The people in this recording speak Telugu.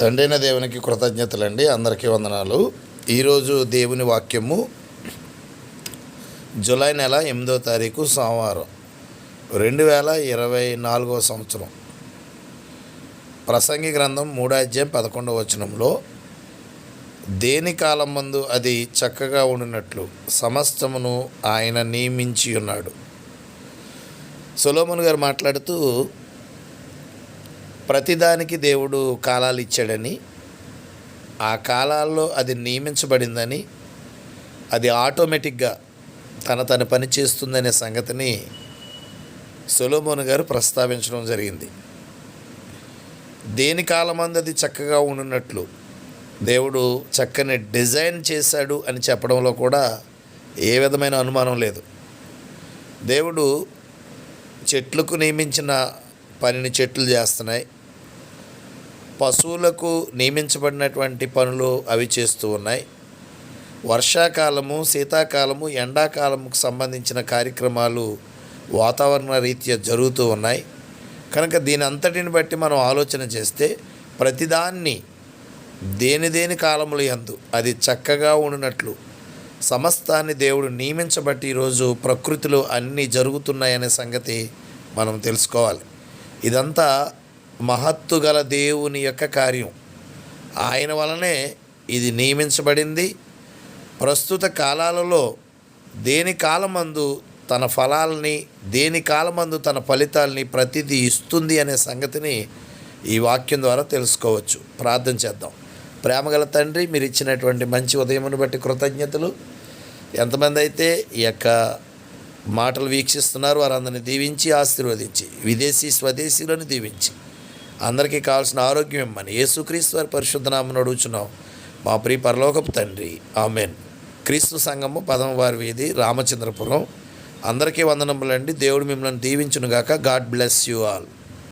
తండ్రైన దేవునికి కృతజ్ఞతలండి. అందరికీ వందనాలు. ఈరోజు దేవుని వాక్యము జూలై నెల ఎనిమిదో తారీఖు సోమవారం రెండు వేల ఇరవై నాలుగో సంవత్సరం. ప్రసంగి గ్రంథం మూడో అధ్యాయం పదకొండవ వచనంలో దేని కాలం మందు అది చక్కగా ఉండినట్లు సమస్తమును ఆయన నియమించి ఉన్నాడు సొలోమన్ గారు మాట్లాడుతూ ప్రతిదానికి దేవుడు కాలాలు ఇచ్చాడని ఆ కాలాల్లో అది నియమించబడిందని అది ఆటోమేటిక్గా తన తన పని చేస్తుందనే సంగతిని సొలోమోన్ గారు ప్రస్తావించడం జరిగింది. దేని కాలమంది అది చక్కగా ఉండినట్లు దేవుడు చక్కని డిజైన్ చేశాడు అని చెప్పడంలో కూడా ఏ విధమైన అనుమానం లేదు. దేవుడు చెట్లకు నియమించిన పనిని చెట్లు చేస్తున్నాయి పశువులకు నియమించబడినటువంటి పనులు అవి చేస్తూ ఉన్నాయి. వర్షాకాలము శీతాకాలము ఎండాకాలముకు సంబంధించిన కార్యక్రమాలు వాతావరణ రీత్యా జరుగుతూ ఉన్నాయి. కనుక దీని అంతటిని బట్టి మనం ఆలోచన చేస్తే ప్రతిదాన్ని దేని దేని కాలములు యందు అది చక్కగా ఉండినట్లు సమస్తాన్ని దేవుడు నియమించబట్టి ఈరోజు ప్రకృతిలో అన్నీ జరుగుతున్నాయనే సంగతి మనం తెలుసుకోవాలి. ఇదంతా మహత్తు గల దేవుని యొక్క కార్యం. ఆయన వలనే ఇది నియమించబడింది. ప్రస్తుత కాలాలలో దేని కాలమందు తన ఫలాల్ని దేని కాలమందు తన ఫలితాల్ని ప్రతిదీ ఇస్తుంది అనే సంగతిని ఈ వాక్యం ద్వారా తెలుసుకోవచ్చు. ప్రార్థన చేద్దాం. ప్రేమగల తండ్రి మీరు ఇచ్చినటువంటి మంచి ఉదయమును బట్టి కృతజ్ఞతలు. ఎంతమంది అయితే ఈ యొక్క మాటలు వీక్షిస్తున్నారు వారందరిని దీవించి ఆశీర్వదించి విదేశీ స్వదేశీలను దీవించి. అందరికీ కావాల్సిన ఆరోగ్యం ఇమ్మని. యేసుక్రీస్తు వారి పరిశుద్ధనామను అడుగుచున్నాం. మా ప్రియ పరలోకపు తండ్రి ఆమెన్. క్రీస్తు సంఘము పదమవారి వీధి రామచంద్రపురం. అందరికీ వందనములండి. దేవుడు మిమ్మల్ని దీవించునుగాక. God bless you all.